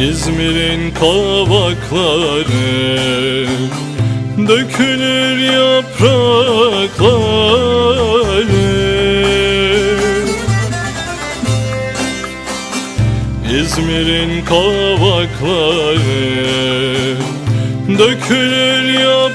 İzmir'in kavakları Dökülür yaprakları. İzmir'in kavakları Dökülür yaprakları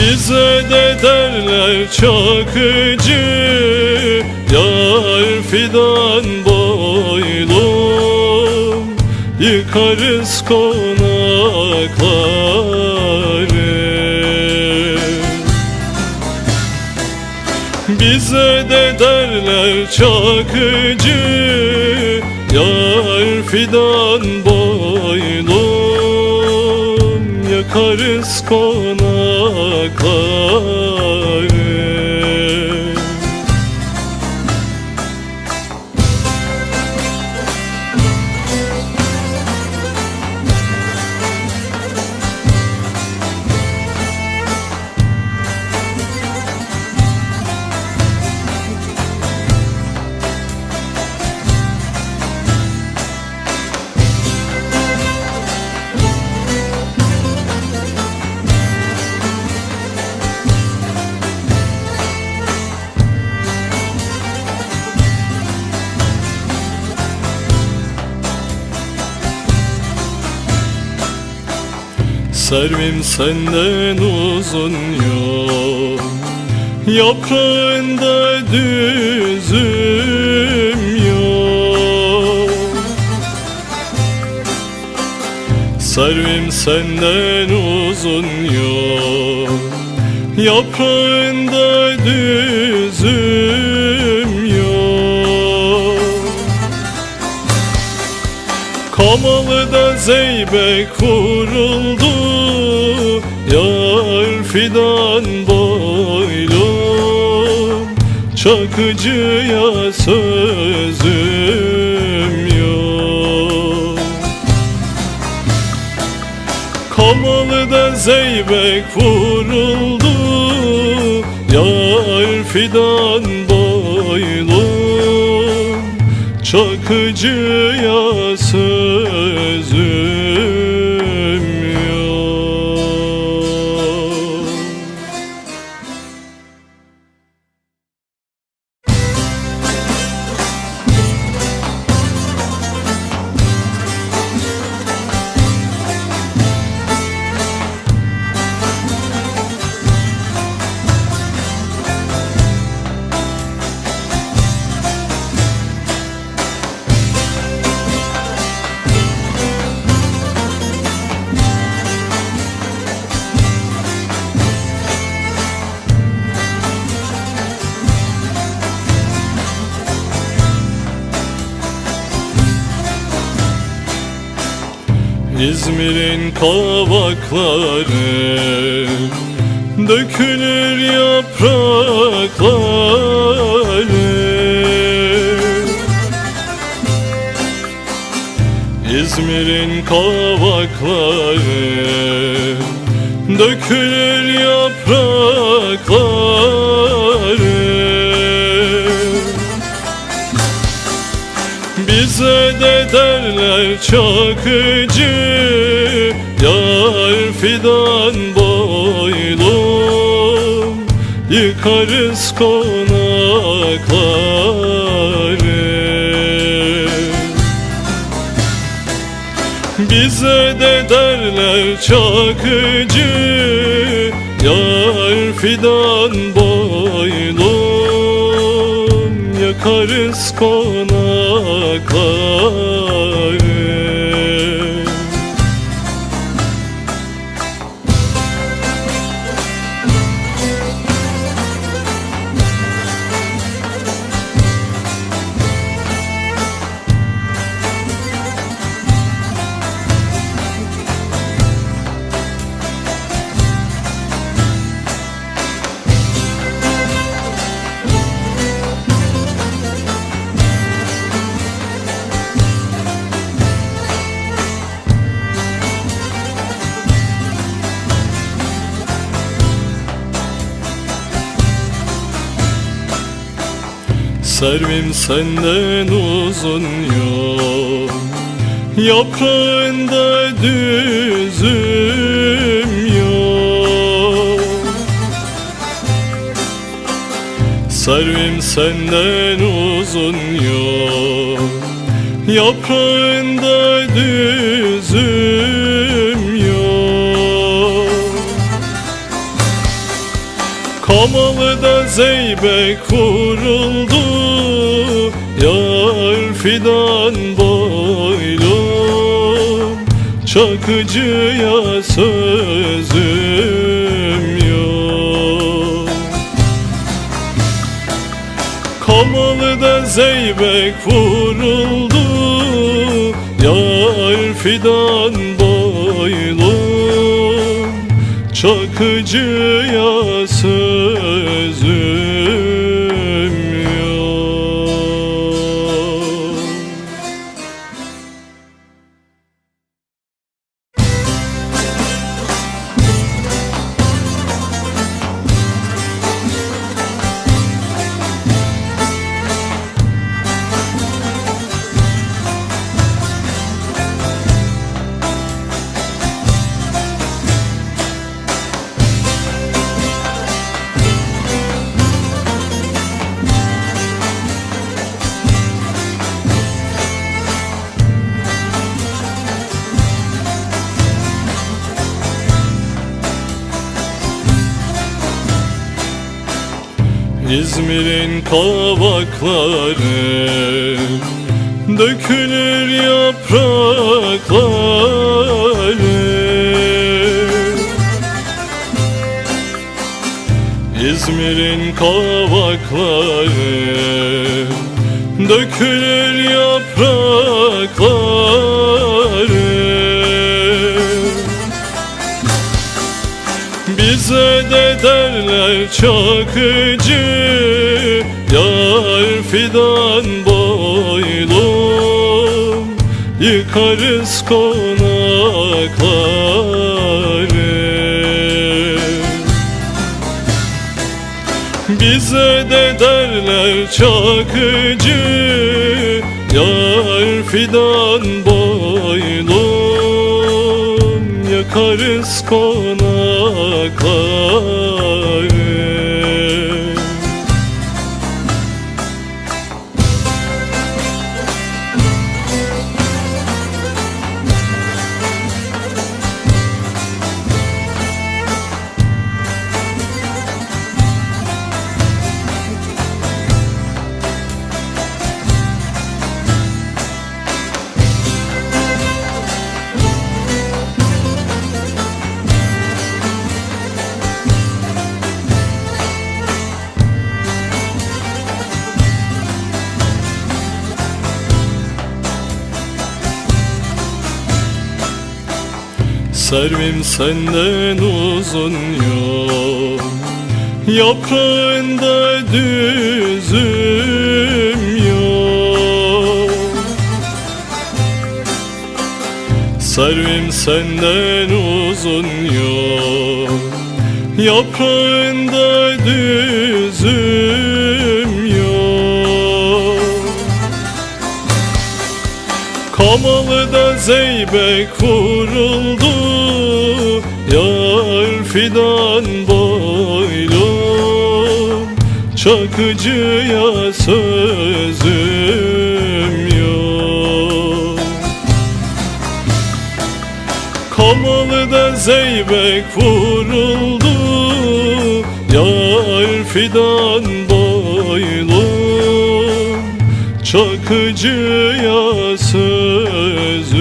Bize de derler çakıcı Yar fidan boylum Yıkarız konakları. Bize de derler çakıcı Yar fidan boylum Yakarız konakları close. Servim senden uzun yok Yaprağında düzüm yok. Servim senden uzun yok Yaprağında düzüm yok. Kamalı'da zeybek vuruldu fidan boylum. Çakıcıya sözüm yok. Kamalı'da zeybek vuruldu. Yar fidan boylum. Çakıcıya sözüm İzmir'in kavakları Dökülür yaprakları. İzmir'in kavakları Dökülür yaprakları. Bize de derler çakıcı Yar fidan boylum Yıkarız konakları. Bize de derler çakıcı Yar fidan boylum Yakarız konakları Servim senden uzun yok Yaprağında düzüm yok. Servim senden uzun yok Yaprağında düzüm Kamalı'da zeybek vuruldu Yar fidan boylum Çakıcıya sözüm yok. Kamalı'da zeybek vuruldu Yar fidan Çakıcıya sözüm İzmir'in kavakları Dökülür yaprakları. İzmir'in kavakları Dökülür yaprakları derler çakıcı Yar fidan boylum. Yıkarız konakları. Bize de derler çakıcı Yar fidan boylum Yakarız konakları Servim senden uzun yok Yaprağında düzüm yok. Servim senden uzun yok Yaprağında düzüm yok. Kamalı'da zeybek vuruldu fidan boylum Çakıcıya sözüm yok. Kamalı'da zeybek vuruldu Yar fidan boylum Çakıcıya sözüm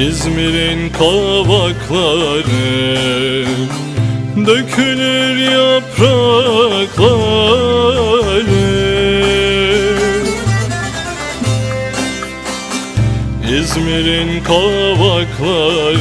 İzmir'in kavakları Dökülür yaprakları. İzmir'in kavakları